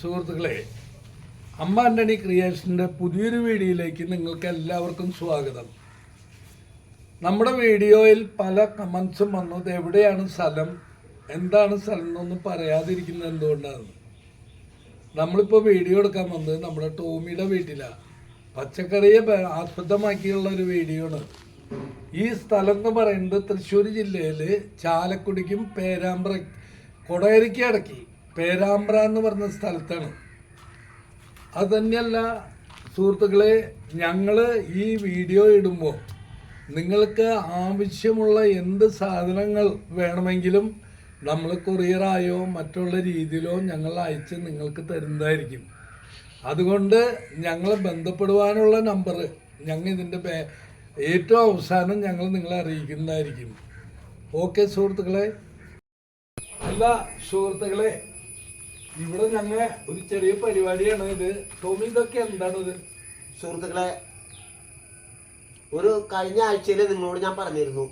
സുഹൃത്തുക്കളെ അമ്മ ആന്റണി ക്രിയേഷന്റെ പുതിയൊരു വീഡിയോയിലേക്ക് നിങ്ങൾക്ക് എല്ലാവർക്കും സ്വാഗതം. നമ്മുടെ വീഡിയോയിൽ പല കമൻസും വന്നത് എവിടെയാണ് സ്ഥലം എന്താണ് സ്ഥലം എന്നൊന്നും പറയാതിരിക്കുന്നത് എന്തുകൊണ്ടാണ്? നമ്മളിപ്പോൾ വീഡിയോ എടുക്കാൻ വന്നത് നമ്മുടെ ടോമിയുടെ വീട്ടിലാണ് പച്ചക്കറിയെ ആസ്പദമാക്കിയുള്ള ഒരു വീഡിയോ ആണ് ഈ സ്ഥലം എന്ന് പറയുന്നത് തൃശ്ശൂർ ജില്ലയിൽ ചാലക്കുടിക്കും പേരാമ്പ്ര കൊടയരിക്ക് ഇടയ്ക്ക് പേരാമ്പ്ര എന്ന് പറഞ്ഞ സ്ഥലത്താണ്. അത് തന്നെയല്ല സുഹൃത്തുക്കളെ ഞങ്ങൾ ഈ വീഡിയോ ഇടുമ്പോൾ നിങ്ങൾക്ക് ആവശ്യമുള്ള എന്ത് സാധനങ്ങൾ വേണമെങ്കിലും നമ്മൾ കൊറിയറായോ മറ്റുള്ള രീതിയിലോ ഞങ്ങൾ അയച്ച് നിങ്ങൾക്ക് തരുന്നതായിരിക്കും. അതുകൊണ്ട് ഞങ്ങളെ ബന്ധപ്പെടുവാനുള്ള നമ്പർ ഞങ്ങൾ ഇതിന്റെ പേ ഏറ്റവും അവസാനം ഞങ്ങൾ നിങ്ങളെ അറിയിക്കുന്നതായിരിക്കും. ഓക്കെ സുഹൃത്തുക്കളെ. അല്ല സുഹൃത്തുക്കളെ ഇവിടെ ഞങ്ങൾ ഒരു ചെറിയ പരിപാടിയാണ് ഇത്. ടോമി ഇതൊക്കെ എന്താണ് ഇത്? സുഹൃത്തുക്കളെ ഒരു കഴിഞ്ഞ ആഴ്ചയിൽ നിങ്ങളോട് ഞാൻ പറഞ്ഞിരുന്നു.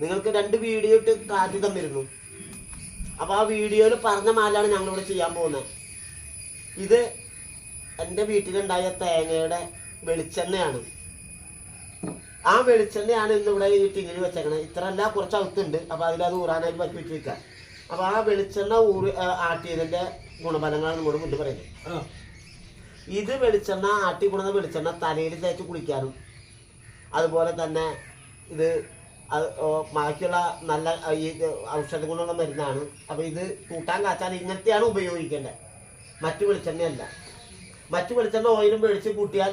നിങ്ങൾക്ക് രണ്ട് വീഡിയോ ഇട്ട് കാറ്റി തന്നിരുന്നു. അപ്പൊ ആ വീഡിയോയിൽ പറഞ്ഞ മാലാണ് ഞങ്ങളിവിടെ ചെയ്യാൻ പോകുന്നത്. ഇത് എന്റെ വീട്ടിലുണ്ടായ തേങ്ങയുടെ വെളിച്ചെണ്ണയാണ്. ആ വെളിച്ചെണ്ണയാണ് ഇന്നിവിടെ ഈ ടിങ്ങിൽ വെച്ചേക്കണത് ഇത്രല്ല കുറച്ച് അകത്തുണ്ട്. അപ്പൊ അതിലത് ഊറാനായിട്ട് പറ്റി വെക്കാം. അപ്പൊ ആ വെളിച്ചെണ്ണ ഊറി ആട്ടിയതിന്റെ ഗുണഫലങ്ങളാണ് നമ്മുടെ മുന്നിൽ പറയുന്നത്. ഇത് വെളിച്ചെണ്ണ ആട്ടി കൊടുക്കുന്ന വെളിച്ചെണ്ണ തലയിൽ തേച്ച് കുളിക്കാനും അതുപോലെ തന്നെ ഇത് ബാക്കിയുള്ള നല്ല ഈ ഔഷധ ഗുണമുള്ള മരുന്നാണ്. അപ്പോൾ ഇത് കൂട്ടാൻ കാച്ചാൻ ഇങ്ങനത്തെയാണ് ഉപയോഗിക്കേണ്ടത്. മറ്റു വെളിച്ചെണ്ണയല്ല. മറ്റു വെളിച്ചെണ്ണ ഓയിലും മേടിച്ച് കൂട്ടിയാൽ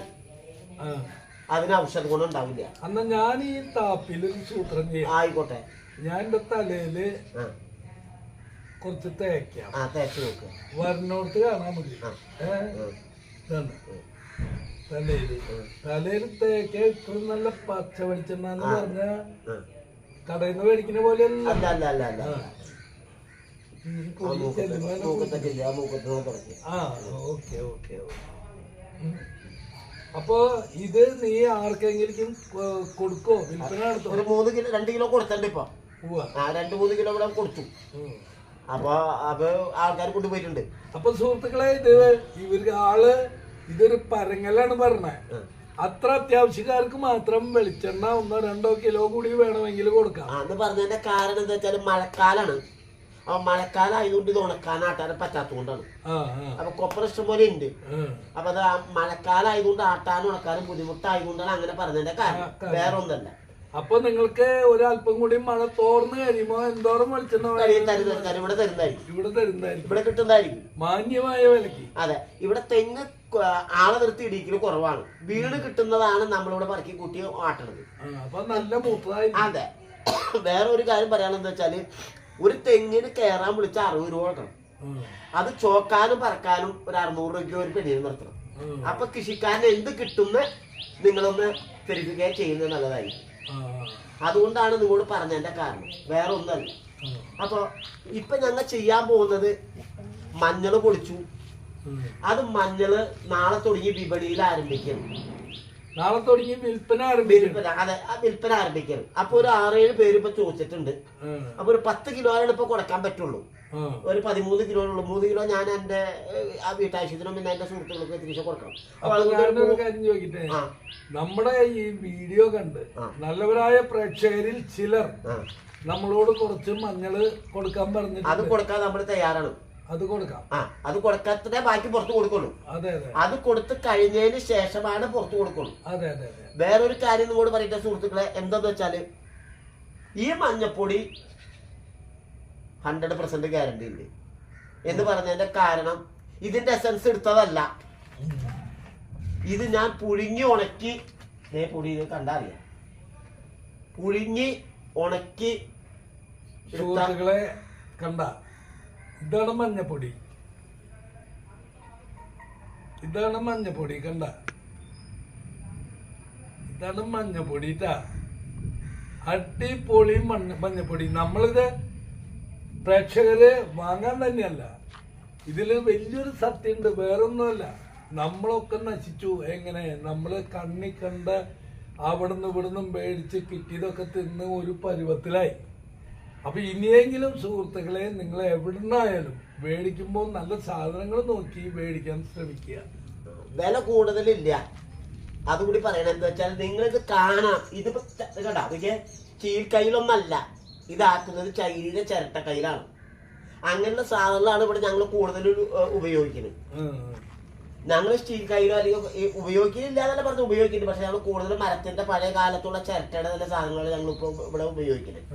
അതിന് ഔഷധ ഗുണം ഉണ്ടാവില്ല. എന്നാ ഞാൻ ഈ താപ്പിൽ സൂത്രം ആയിക്കോട്ടെ. ഞാൻ എന്റെ തലയിൽ കുറച്ച് തേക്കാം. ആ തേച്ച് നോക്കുക വരണോടത്ത് കാണാൻ മതി. തലയിൽ തേക്ക ഇത്ര നല്ല പച്ച വെളിച്ചെണ്ണ എന്ന് പറഞ്ഞ. കടയിൽ നിന്ന് മേടിക്കുന്ന പോലെ അല്ല അല്ല അല്ല അല്ല. ആ. ഓക്കെ ഓക്കെ അപ്പൊ ഇത് നീ ആർക്കെങ്കിലും കൊടുക്കോ? വിൽപ്പന നടത്തോ ഒരു മൂന്ന് കിലോ രണ്ട് കിലോ കൊടുത്തിട്ടുണ്ട് ഇപ്പൊ. രണ്ട് മൂന്ന് കിലോ ഇവിടെ കൊടുത്തു. അപ്പൊ അപ്പൊ ആൾക്കാർ കൊണ്ടുപോയിട്ടുണ്ട്. അപ്പൊ സുഹൃത്തുക്കളെ ഇത് ഇവർക്ക് ആൾ ഇതൊരു പരങ്ങലാണ് പറഞ്ഞത് അത്ര അത്യാവശ്യക്കാർക്ക് മാത്രം വെളിച്ചെണ്ണ ഒന്നോ രണ്ടോ കിലോ കൂടി വേണമെങ്കിൽ കൊടുക്കാം. അന്ന് പറഞ്ഞതിന്റെ കാരണം എന്താ വെച്ചാൽ മഴക്കാലാണ്. അപ്പൊ മഴക്കാലം ആയതുകൊണ്ട് ഇത് ഉണക്കാൻ ആട്ടാനും പറ്റാത്തതുകൊണ്ടാണ്. അപ്പൊ കൊപ്പറ ഇഷ്ടം പോലെ ഉണ്ട്. അപ്പൊ അത് മഴക്കാലം ആയതുകൊണ്ട് ആട്ടാനും ഉണക്കാനും ബുദ്ധിമുട്ടായതുകൊണ്ടാണ് അങ്ങനെ പറഞ്ഞതിന്റെ കാരണം. വേറെ ഒന്നല്ല അപ്പൊ നിങ്ങൾക്ക് ഒരല്പം കൂടി മഴ തോർന്നു കഴിയുമ്പോ എന്തോരം വെളിച്ചെണ്ണ ഇവിടെ തരുന്നതായിരിക്കും. ഇവിടെ തരുന്നതായിരിക്കും. ഇവിടെ കിട്ടുന്നതായിരിക്കും. മാന്യമായ വിലക്ക് അതെ ഇവിടെ തെങ്ങ് ആളെ നിർത്തി ഇടിക്കൽ കുറവാണ്. വീട് കിട്ടുന്നതാണ് നമ്മളിവിടെ പറക്കി കൂട്ടി ആട്ടണത്. അപ്പൊ നല്ല മൂത്തതായി അതെ. വേറെ ഒരു കാര്യം പറയാനെന്താ വെച്ചാൽ ഒരു തെങ്ങിന് കയറാൻ വിളിച്ച അറുപത് രൂപ കൊടുക്കണം. അത് ചോക്കാനും പറക്കാനും ഒരു അറുന്നൂറ് രൂപയ്ക്ക് ഒരു പെണ്ണിന് നിർത്തണം. അപ്പൊ കൃഷിക്കാരന് എന്ത് കിട്ടുന്ന നിങ്ങളൊന്ന് വെരിഫിക്കേ ചെയ്യുന്നത് നല്ലതായി അതുകൊണ്ടാണ് നിങ്ങളോട് പറഞ്ഞതിന്റെ കാരണം. വേറെ ഒന്നല്ല അപ്പൊ ഇപ്പൊ ഞങ്ങൾ ചെയ്യാൻ പോകുന്നത് മഞ്ഞൾ പൊളിച്ചു. അത് മഞ്ഞൾ നാളെ തുടങ്ങി വിപണിയിൽ ആരംഭിക്കണം. നാളെ തുടങ്ങി വിൽപ്പന ആരംഭിക്കും അതെ വിൽപ്പന ആരംഭിക്കണം. അപ്പൊ ഒരു ആറേഴ് പേര് ഇപ്പൊ ചോദിച്ചിട്ടുണ്ട്. അപ്പൊ ഒരു പത്ത് കിലോയാണ് ഇപ്പൊ കൊടുക്കാൻ പറ്റുള്ളൂ. ഒരു പതിമൂന്ന് കിലോ ഉള്ളൂ. മൂന്ന് കിലോ ഞാൻ എന്റെ ആ വീട്ടാവശ്യത്തിനും പിന്നെ എന്റെ സുഹൃത്തുക്കൾക്ക് തിരിച്ചു കൊടുക്കണം. അപ്പൊ അതുകൊണ്ട് ഒരു കാര്യം ചോദിക്കട്ടെ? ആ. നമ്മുടെ ഈ വീഡിയോ കണ്ട് നല്ലവരായ പ്രേക്ഷകരിൽ ചിലർ നമ്മളോട് കുറച്ച് മഞ്ഞൾ കൊടുക്കാൻ പറഞ്ഞു അത് കൊടുക്കാൻ നമ്മൾ തയ്യാറാണ്. അത് കൊടുക്കാം. ആ. അത് കൊടുക്കാത്തതേ ബാക്കി പുറത്ത് കൊടുക്കുള്ളൂ. അതെ അതെ. അത് കൊടുത്ത് കഴിഞ്ഞതിന് ശേഷമാണ് പുറത്ത് കൊടുക്കുള്ളൂ. അതെ അതെ അതെ. വേറൊരു കാര്യം നിങ്ങളോട് പറയട്ടെ സുഹൃത്തുക്കളെ? എന്താന്ന് വെച്ചാൽ ഈ മഞ്ഞപ്പൊടി ഹൺഡ്രഡ് പെർസെന്റ് ഗ്യാരണ്ടി ഉണ്ട്. എന്ന് പറഞ്ഞതിന്റെ കാരണം ഇതിന്റെ എസൻസ് എടുത്തതല്ല. ഇത് ഞാൻ പുഴുങ്ങി ഉണക്കി ദേ പൊടി ഇത് കണ്ടറിയാം? പുഴുങ്ങി ഉണക്കി കണ്ട ഇതാണ് മഞ്ഞപ്പൊടി. ഇതാണ് മഞ്ഞപ്പൊടി കണ്ട. ഇതാണ് മഞ്ഞപ്പൊടി അടിപൊളി മഞ്ഞ മഞ്ഞപ്പൊടി. നമ്മളിത് പ്രേക്ഷകര് വാങ്ങാൻ തന്നെയല്ല. ഇതിൽ വലിയൊരു സത്യമുണ്ട് വേറൊന്നുമല്ല. നമ്മളൊക്കെ നശിച്ചു എങ്ങനെ? നമ്മൾ കണ്ണി കണ്ട് അവിടുന്ന് ഇവിടുന്ന് മേടിച്ച് കിട്ടിയതൊക്കെ തിന്ന് ഒരു പരുവത്തിലായി. അപ്പൊ ഇനിയെങ്കിലും സുഹൃത്തുക്കളെ നിങ്ങൾ എവിടുന്നായാലും മേടിക്കുമ്പോൾ നല്ല സാധനങ്ങൾ നോക്കി മേടിക്കാൻ ശ്രമിക്കുക. വില കൂടുതലില്ല. അതുകൂടി പറയണം എന്താ വെച്ചാൽ നിങ്ങളിത് കാണാം. ഇതിപ്പോ കണ്ടോ? അതൊക്കെ സ്റ്റീൽ കയ്യിലൊന്നല്ല ഇതാക്കുന്നത് ചൈനയുടെ ചിരട്ട കയ്യിലാണ്. അങ്ങനെയുള്ള സാധനങ്ങളാണ് ഇവിടെ ഞങ്ങൾ കൂടുതൽ ഉപയോഗിക്കുന്നത്. ഞങ്ങൾ സ്റ്റീൽ കയ്യിലോ അല്ലെങ്കിൽ ഉപയോഗിക്കുന്നില്ല എന്നല്ല പറഞ്ഞ് ഉപയോഗിക്കുന്നുണ്ട് പക്ഷെ ഞങ്ങൾ കൂടുതൽ മരത്തിന്റെ പഴയ കാലത്തുള്ള ചിരട്ടയുടെ നല്ല സാധനങ്ങൾ ഞങ്ങൾ ഇപ്പോൾ ഇവിടെ ഉപയോഗിക്കുന്നത്.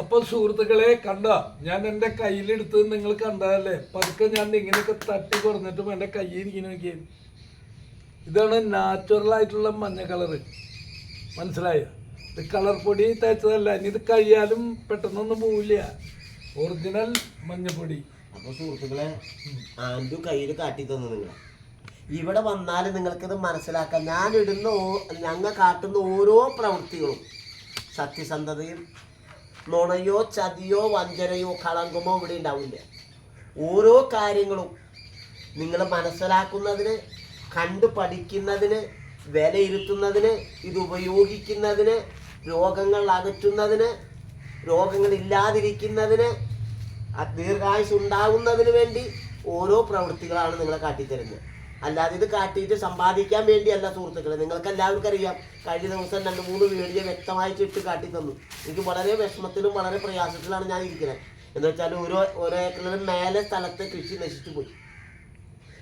അപ്പൊ സുഹൃത്തുക്കളെ കണ്ട? ഞാൻ എന്റെ കയ്യിലെടുത്ത് നിങ്ങൾ കണ്ടതല്ലേ? പതുക്കെ ഞാൻ ഇങ്ങനെയൊക്കെ തട്ടി കുറഞ്ഞിട്ടും എന്റെ കയ്യിൽ ഇരിക്കുന്ന നോക്കിയേ. ഇതാണ് നാച്ചുറൽ ആയിട്ടുള്ള മഞ്ഞ കളറ് മനസ്സിലായോ? ഇത് കളർ പൊടി തേച്ചതല്ല. ഇനി ഇത് കഴിയാലും പെട്ടെന്നൊന്നും പോവില്ല. ഒറിജിനൽ മഞ്ഞപ്പൊടി അപ്പൊ സുഹൃത്തുക്കളെ ആൻഡു കയ്യിൽ കാട്ടി തന്നു നിങ്ങൾ. ഇവിടെ വന്നാൽ നിങ്ങൾക്കിത് മനസ്സിലാക്കാം. ഞാൻ ഇടുന്ന ഞങ്ങൾ കാട്ടുന്ന ഓരോ പ്രവൃത്തികളും സത്യസന്ധതയും നുണയോ ചതിയോ വഞ്ചനയോ കളങ്കമോ ഇവിടെ ഉണ്ടാവില്ല. ഓരോ കാര്യങ്ങളും നിങ്ങൾ മനസ്സിലാക്കുന്നതിന് കണ്ടു പഠിക്കുന്നതിന് വിലയിരുത്തുന്നതിന് ഇത് ഉപയോഗിക്കുന്നതിന് രോഗങ്ങൾ അകറ്റുന്നതിന് രോഗങ്ങൾ ഇല്ലാതിരിക്കുന്നതിന് ദീർഘായുസ് ഉണ്ടാകുന്നതിന് വേണ്ടി ഓരോ പ്രവൃത്തികളാണ് നിങ്ങളെ കാട്ടിത്തരുന്നത്. അല്ലാതെ ഇത് കാട്ടിയിട്ട് സമ്പാദിക്കാൻ വേണ്ടിയല്ല സുഹൃത്തുക്കളെ. നിങ്ങൾക്ക് എല്ലാവർക്കും അറിയാം കഴിഞ്ഞ ദിവസം രണ്ട് മൂന്ന് വീഡിയോ വ്യക്തമായിട്ട് ഇട്ട് കാട്ടി തന്നു എനിക്ക് വളരെ വിഷമത്തിലും വളരെ പ്രയാസത്തിലാണ് ഞാൻ ഇരിക്കുന്നത്. എന്ന് വെച്ചാൽ ഓരോ ഓരോ ഏക്കറിലും മേലെ സ്ഥലത്തെ കൃഷി നശിച്ചു പോയി.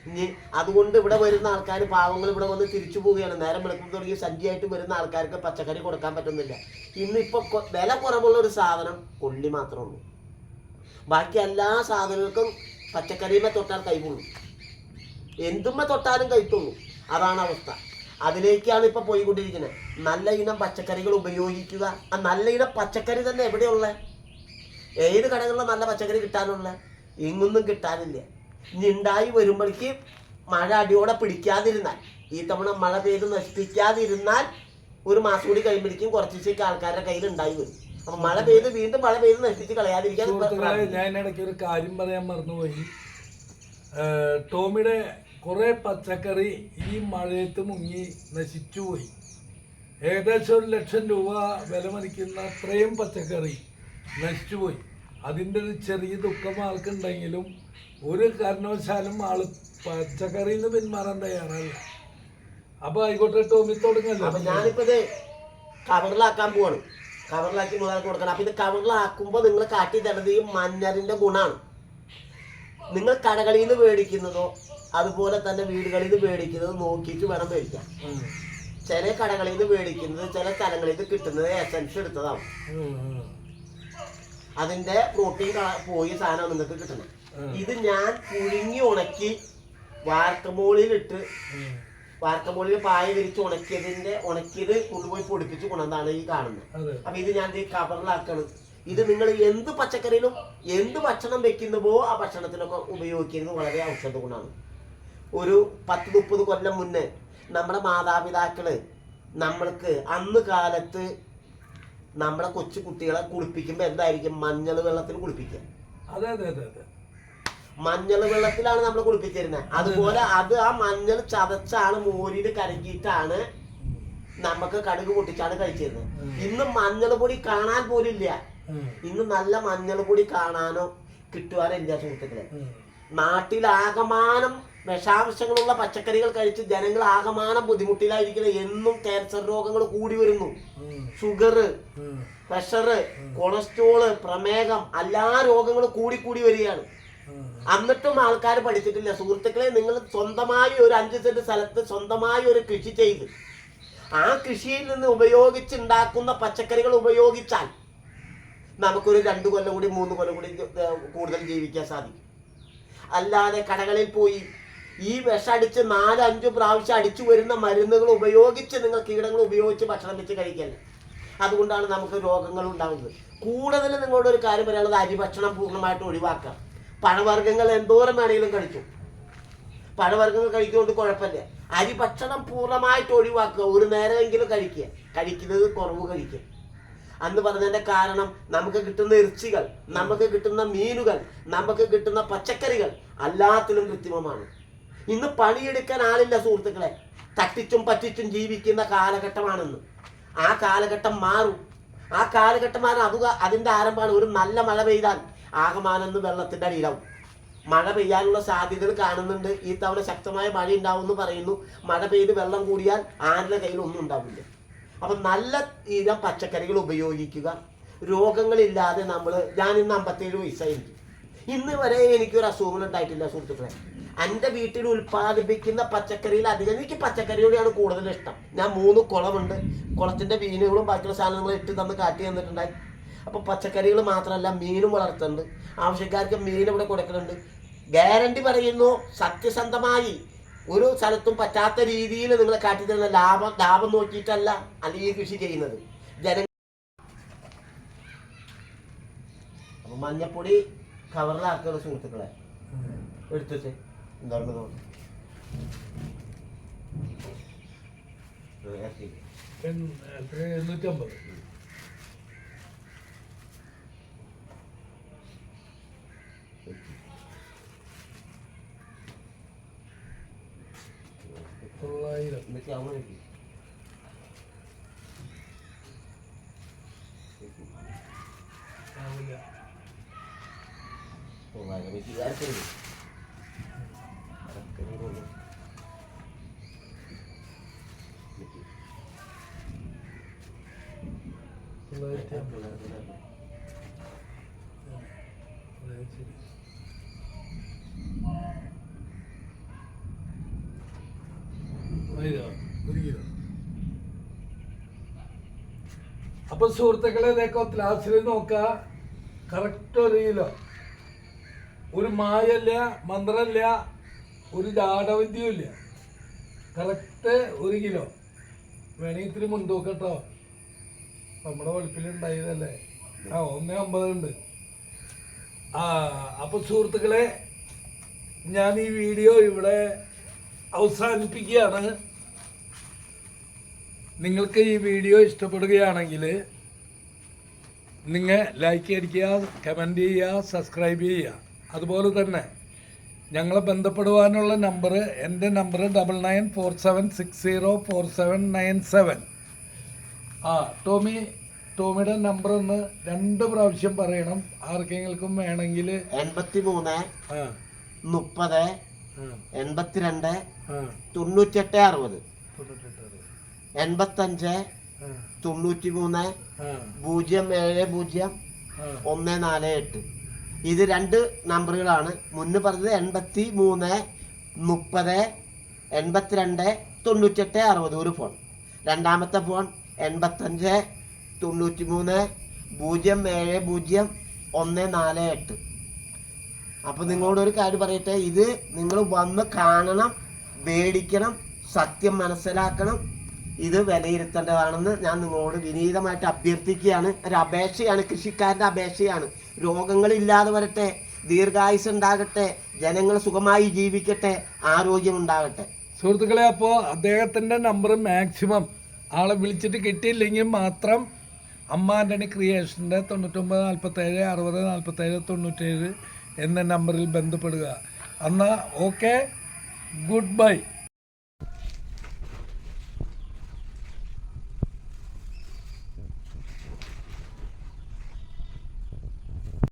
ഇനി അതുകൊണ്ട് ഇവിടെ വരുന്ന ആൾക്കാർ പാവങ്ങൾ ഇവിടെ വന്ന് തിരിച്ചു പോവുകയാണ്. നേരം വെളുക്കുമ്പോൾ തുടങ്ങി സഞ്ചിയായിട്ട് വരുന്ന ആൾക്കാർക്ക് പച്ചക്കറി കൊടുക്കാൻ പറ്റുന്നില്ല. ഇന്നിപ്പോ കൊ- വില കുറവുള്ള ഒരു സാധനം കൊള്ളി മാത്രമേ ഉള്ളൂ. ബാക്കി എല്ലാ സാധനങ്ങൾക്കും പച്ചക്കറിയുമേ തൊട്ടാൽ കൈകൊള്ളും. എന്തുമ്മ തൊട്ടാലും കൈത്തുള്ളൂ അതാണ് അവസ്ഥ. അതിലേക്കാണ് ഇപ്പൊ പോയിക്കൊണ്ടിരിക്കുന്നത്. നല്ല ഇനം പച്ചക്കറികൾ ഉപയോഗിക്കുക. ആ നല്ല ഇനം പച്ചക്കറി തന്നെ എവിടെയുള്ള? ഏത് കടകളിലും നല്ല പച്ചക്കറി കിട്ടാനുള്ള? എങ്ങൊന്നും കിട്ടാനില്ല. ഇനി ഉണ്ടായി വരുമ്പോഴേക്ക് മഴ അടിയോടെ പിടിക്കാതിരുന്നാൽ ഈ തവണ മഴ പെയ്ത് നശിപ്പിക്കാതിരുന്നാൽ ഒരു മാസം കൂടി കഴിയുമ്പോഴേക്കും കുറച്ച് ദിവസത്തേക്ക് ആൾക്കാരുടെ കയ്യിൽ ഉണ്ടായി വരും. അപ്പൊ മഴ പെയ്ത് വീണ്ടും മഴ പെയ്ത് നശിപ്പിച്ച് കളയാതിരിക്കാൻ ഞാൻ ഇടയ്ക്ക് ഒരു കാര്യം പറയാൻ മറന്നുപോയി. ടോമിയുടെ കുറെ പച്ചക്കറി ഈ മഴയത്ത് മുങ്ങി നശിച്ചുപോയി. ഏകദേശം ഒരു ലക്ഷം രൂപ വില മതിക്കുന്ന അത്രയും പച്ചക്കറി നശിച്ചുപോയി. അതിന്റെ ഒരു ചെറിയ ദുഃഖം ആൾക്കുണ്ടെങ്കിലും ഒരു കാരണവശാലും ആൾ പച്ചക്കറിയിൽ നിന്ന് പിന്മാറാൻ തയ്യാറല്ല. അപ്പൊ ആയിക്കോട്ടെ ടോമി അപ്പൊ തുടങ്ങല്ലോ ഞാനിപ്പോ ഇത് കവറിലാക്കാൻ പോവാണ്. കവറിലാക്കി മുതൽ കൊടുക്കണം. അപ്പൊ ഇത് കവറിലാക്കുമ്പോ നിങ്ങൾ കാട്ടി തരുന്നത് ഈ മഞ്ഞളിന്റെ ഗുണാണ്. നിങ്ങൾ കടകളിൽ നിന്ന് മേടിക്കുന്നതോ അതുപോലെ തന്നെ വീടുകളിൽ നിന്ന് മേടിക്കുന്നതോ നോക്കിയിട്ട് വേണം മേടിക്കാൻ. ചില കടകളിൽ നിന്ന് മേടിക്കുന്നത് ചില സ്ഥലങ്ങളിൽ നിന്ന് കിട്ടുന്നത് എസൻസ് ഉം. അതിന്റെ പ്രോട്ടീൻ പോയി സാധനം നിങ്ങൾക്ക് കിട്ടുന്നത് ഇത് ഞാൻ പുഴുങ്ങി ഉണക്കി വാർക്കമോളിലിട്ട്. വാർക്കമോളിൽ പായ വിരിച്ച് ഉണക്കിയതിന്റെ ഉണക്കിയത് കൊണ്ടുപോയി പൊടിപ്പിച്ച് കൊണ്ടുവന്നാണ് ഈ കാണുന്നത്. അപ്പൊ ഇത് ഞാൻ ഈ കവറിലാക്കണം. ഇത് നിങ്ങൾ എന്ത് പച്ചക്കറിയിലും എന്ത് ഭക്ഷണം വെക്കുന്നുവോ ആ ഭക്ഷണത്തിനൊക്കെ ഉപയോഗിക്കുന്നത് വളരെ ഔഷധ ഗുണമാണ്. ഒരു പത്ത് മുപ്പത് കൊല്ലം മുന്നേ നമ്മുടെ മാതാപിതാക്കൾ നമ്മൾക്ക് അന്ന് കാലത്ത് നമ്മുടെ കൊച്ചു കുട്ടികളെ കുളിപ്പിക്കുമ്പോൾ എന്തായിരിക്കും? മഞ്ഞൾ വെള്ളത്തിൽ കുളിപ്പിക്കുക. അതെ അതെ അതെ അതെ. മഞ്ഞൾ വെള്ളത്തിലാണ് നമ്മൾ കുളിപ്പിച്ചിരുന്നത് അതുപോലെ അത് ആ മഞ്ഞൾ ചതച്ചാണ് മോരിൽ കരക്കിയിട്ടാണ് നമുക്ക് കടുക് പൊട്ടിച്ചാണ് കഴിച്ചിരുന്നത് ഇന്ന് മഞ്ഞൾ പൊടി കാണാൻ പോലില്ല. ഇന്ന് നല്ല മഞ്ഞൾ പൊടി കാണാനോ കിട്ടുവാനോ ഇല്ല സുഹൃത്തുക്കളെ. നാട്ടിലാകമാനം നാട്ടിൽ ആകമാനം വിഷാംശങ്ങളുള്ള പച്ചക്കറികൾ കഴിച്ച് ജനങ്ങൾ ആകമാനം ബുദ്ധിമുട്ടിലായിരിക്കുന്നത് എന്നും ക്യാൻസർ രോഗങ്ങൾ കൂടി വരുന്നു. ഷുഗർ. പ്രഷർ കൊളസ്ട്രോൾ പ്രമേഹം എല്ലാ രോഗങ്ങളും കൂടി കൂടി വരികയാണ്. എന്നിട്ടും ആൾക്കാർ പഠിച്ചിട്ടില്ല സുഹൃത്തുക്കളെ നിങ്ങൾ സ്വന്തമായി ഒരു അഞ്ച് സെന്റ് സ്ഥലത്ത് സ്വന്തമായി ഒരു കൃഷി ചെയ്ത് ആ കൃഷിയിൽ നിന്ന് ഉപയോഗിച്ചുണ്ടാക്കുന്ന പച്ചക്കറികൾ ഉപയോഗിച്ചാൽ നമുക്കൊരു രണ്ട് കൊല്ലം കൂടി മൂന്ന് കൊല്ലം കൂടി കൂടുതൽ ജീവിക്കാൻ സാധിക്കും അല്ലാതെ കടകളിൽ പോയി ഈ വിഷടിച്ച് നാലഞ്ചു പ്രാവശ്യം അടിച്ചു വരുന്ന മരുന്നുകൾ ഉപയോഗിച്ച് നിങ്ങൾ കീടങ്ങൾ ഉപയോഗിച്ച് ഭക്ഷണം വെച്ച് കഴിക്കല്ലേ അതുകൊണ്ടാണ് നമുക്ക് രോഗങ്ങൾ ഉണ്ടാകുന്നത് കൂടുതൽ നിങ്ങളുടെ ഒരു കാര്യം പറയാനുള്ളത് അരി ഭക്ഷണം പൂർണമായിട്ട് ഒഴിവാക്കാം. പഴവർഗങ്ങൾ എന്തോരം വേണമെങ്കിലും കഴിക്കും. പഴവർഗങ്ങൾ കഴിക്കുന്നതുകൊണ്ട് കുഴപ്പമില്ല. അരി ഭക്ഷണം പൂർണമായിട്ട് ഒഴിവാക്കുക. ഒരു നേരമെങ്കിലും കഴിക്കുക. കഴിക്കുന്നത് കുറവ് കഴിക്കുക. അന്ന് പറഞ്ഞതിന്റെ കാരണം നമുക്ക് കിട്ടുന്ന ഇറച്ചികൾ നമുക്ക് കിട്ടുന്ന മീനുകൾ നമുക്ക് കിട്ടുന്ന പച്ചക്കറികൾ എല്ലാത്തിലും കൃത്രിമമാണ്. ഇന്ന് പണിയെടുക്കാൻ ആളില്ല സുഹൃത്തുക്കളെ. തട്ടിച്ചും പറ്റിച്ചും ജീവിക്കുന്ന കാലഘട്ടമാണെന്ന്. ആ കാലഘട്ടം മാറും. ആ കാലഘട്ടം മാറും. അത് അതിന്റെ ആരംഭമാണ് ഒരു നല്ല മഴ പെയ്താൽ ആകമാനെന്ന് വെള്ളത്തിന്റെ അടിയിലാവും. മഴ പെയ്യാനുള്ള സാധ്യതകൾ കാണുന്നുണ്ട്. ഈ തവണ ശക്തമായ മഴ ഉണ്ടാവും എന്ന് പറയുന്നു. മഴ പെയ്ത് വെള്ളം കൂടിയാൽ ആരുടെ കയ്യിൽ ഒന്നും ഉണ്ടാവില്ല. അപ്പം നല്ല ഇനം പച്ചക്കറികൾ ഉപയോഗിക്കുക. രോഗങ്ങളില്ലാതെ നമ്മൾ ഞാൻ ഇന്ന് അമ്പത്തേഴ് വയസ്സായിരിക്കും ഇന്ന് വരെ എനിക്കൊരു അസുഖങ്ങൾ ഉണ്ടായിട്ടില്ല സുഹൃത്തുക്കളെ. എന്റെ വീട്ടിൽ ഉൽപ്പാദിപ്പിക്കുന്ന പച്ചക്കറിയിൽ അധികം എനിക്ക് പച്ചക്കറിയോടെയാണ് കൂടുതൽ ഇഷ്ടം. ഞാൻ മൂന്ന് കുളമുണ്ട്. കുളത്തിന്റെ മീനുകളും ബാക്കിയുള്ള സാധനങ്ങളും ഇട്ട് തന്ന് കാട്ടി തന്നിട്ടുണ്ടായി. അപ്പോൾ പച്ചക്കറികൾ മാത്രമല്ല മീനും വളർത്തുന്നുണ്ട്. ആവശ്യക്കാർക്ക് മീൻ ഇവിടെ കൊടുക്കുന്നുണ്ട്. ഗ്യാരണ്ടി പറയുന്നു സത്യസന്ധമായി ഒരു സ്ഥലത്തും പറ്റാത്ത രീതിയിൽ നിങ്ങളെ നിങ്ങൾ കാട്ടിത്തരുന്ന ലാഭം ലാഭം നോക്കിയിട്ടല്ല അല്ല ഈ കൃഷി ചെയ്യുന്നത്. ജന മഞ്ഞപ്പൊടി കവറിലാക്കുന്ന സുഹൃത്തുക്കളെ. എടുത്തിട്ട് എന്താണ് എണ്ണൂറ്റമ്പത്. തൊള്ളായിരം. തൊള്ളായിരം. വെച്ച് ഒരു കിലോ അപ്പൊ സുഹൃത്തുക്കളെ ഇതൊക്കെ ക്ലാസ്സിൽ നോക്ക. കറക്റ്റ് ഒരു കിലോ ഒരു മായല്ല മന്ത്രല്ല ഒരു ജാടവിദ്യയും ഇല്ല. കറക്റ്റ് ഒരു കിലോ വേണമെങ്കിൽ ഇത്തിരി മുൻതൂക്കട്ടോ നമ്മുടെ വെളുപ്പിലുണ്ടായതല്ലേ ആ ഒന്നേ അമ്പത് ഉണ്ട് ആ അപ്പൊ സുഹൃത്തുക്കളെ ഞാൻ ഈ വീഡിയോ ഇവിടെ അവസാനിപ്പിക്കുകയാണ്. നിങ്ങൾക്ക് ഈ വീഡിയോ ഇഷ്ടപ്പെടുകയാണെങ്കിൽ നിങ്ങൾ ലൈക്ക് അടിക്കുക കമന്റ് ചെയ്യുക സബ്സ്ക്രൈബ് ചെയ്യുക. അതുപോലെ തന്നെ ഞങ്ങളെ ബന്ധപ്പെടുവാനുള്ള നമ്പർ എന്റെ number double nine four seven six zero four seven nine seven ആ ടോമി ടോമിയുടെ നമ്പർ ഒന്ന് രണ്ട് പ്രാവശ്യം പറയണം. ആർക്കെങ്കിലും വേണമെങ്കിൽ എൺപത്തി മൂന്ന് മുപ്പത് എൺപത്തിരണ്ട് തൊണ്ണൂറ്റെട്ട് അറുപത്. തൊണ്ണൂറ്റെട്ട് എൺപത്തഞ്ച് തൊണ്ണൂറ്റി മൂന്ന് പൂജ്യം ഏഴ് പൂജ്യം ഒന്ന് നാല് എട്ട്. ഇത് രണ്ട് നമ്പറുകളാണ്. മുന്ന് പറഞ്ഞത് എൺപത്തി മൂന്ന് മുപ്പത് എൺപത്തിരണ്ട് തൊണ്ണൂറ്റെട്ട് അറുപത്. ഒരു ഫോൺ. രണ്ടാമത്തെ ഫോൺ എൺപത്തഞ്ച് തൊണ്ണൂറ്റി മൂന്ന് പൂജ്യം ഏഴ് പൂജ്യം ഒന്ന് നാല് എട്ട്. അപ്പോൾ നിങ്ങളോടൊരു കാര്യം പറയട്ടെ. ഇത് നിങ്ങൾ വന്ന് കാണണം മേടിക്കണം സത്യം മനസ്സിലാക്കണം. ഇത് വിലയിരുത്തേണ്ടതാണെന്ന് ഞാൻ നിങ്ങളോട് വിനീതമായിട്ട് അഭ്യർത്ഥിക്കുകയാണ്. ഒരു അപേക്ഷയാണ് കൃഷിക്കാരന്റെ അപേക്ഷയാണ്. രോഗങ്ങളില്ലാതെ വരട്ടെ ദീർഘായുസ് ഉണ്ടാകട്ടെ ജനങ്ങൾ സുഖമായി ജീവിക്കട്ടെ ആരോഗ്യം ഉണ്ടാകട്ടെ. സുഹൃത്തുക്കളെ അപ്പോൾ അദ്ദേഹത്തിന്റെ നമ്പർ മാക്സിമം. ആളെ വിളിച്ചിട്ട് കിട്ടിയില്ലെങ്കിൽ മാത്രം അമ്മ ആന്റണി ക്രിയേഷന്റെ തൊണ്ണൂറ്റൊമ്പത് നാൽപ്പത്തേഴ് അറുപത് നാൽപ്പത്തേഴ് തൊണ്ണൂറ്റേഴ് എന്ന നമ്പറിൽ ബന്ധപ്പെടുക. എന്നാൽ ഓക്കെ ഗുഡ് ബൈ.